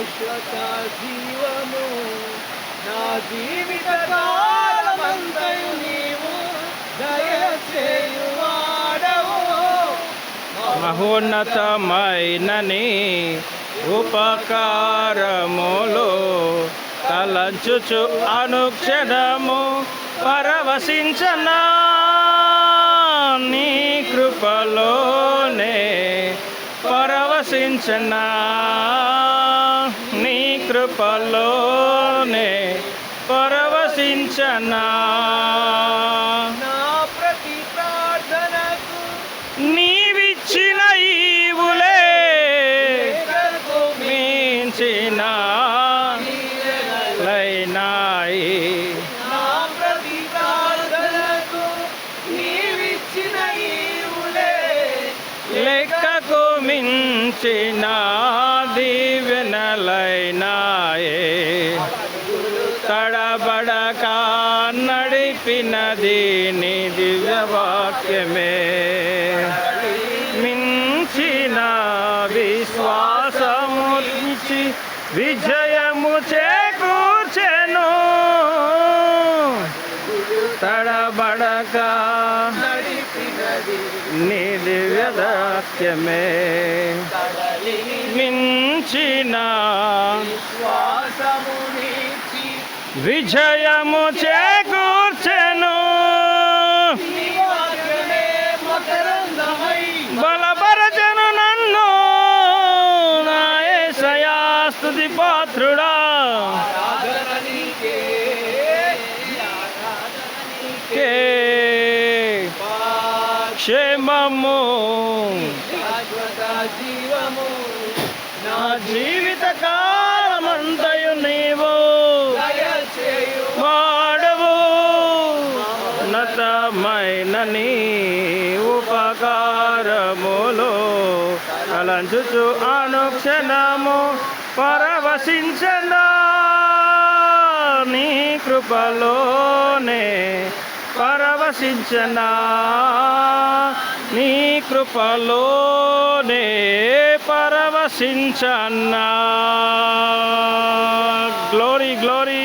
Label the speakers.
Speaker 1: శాశ్వత జీవము నా జీవిత కాలమంతయు నీవు దయచేయువాడవు.
Speaker 2: మహోన్నతమైనని ఉపకారములు తలంచుచు అనుక్షణము పరవశించనా. నీ కృపలోనే పరవశించనా. కృపలోనే పరవశించనా? మించిన దీవెనలైనాయే తడబడక నడిపినది నీ దివ్యవాక్యమే మించిన విశ్వాసముంచి విజయము చేకూర్చెను. తడబడక
Speaker 1: నడిపినది
Speaker 2: నీ దివ్యదా
Speaker 1: కడలిని
Speaker 2: మించిన
Speaker 1: శ్వాసము నీచి
Speaker 2: విజయము చేకూర్చెను
Speaker 1: నీ వాక్యమే మకరందమై
Speaker 2: బలపరచను నన్ను నాయసయా స్తుతి పాత్రుడా
Speaker 1: ఆరాధన నీకే ఆరాధన నీకే
Speaker 2: కే క్షేమము
Speaker 1: శాశ్వత జీవము.
Speaker 2: నా జీవిత కాలమంతయు నీవు. వాడవు. ఉన్నతమైన నీ ఉపకారములు అలంచుచు అనుక్షణము పరవశించనా. నీ కృపలోనే పరవశించనా నీ కృపలోనే పరవశించన్నా గ్లోరీ గ్లోరీ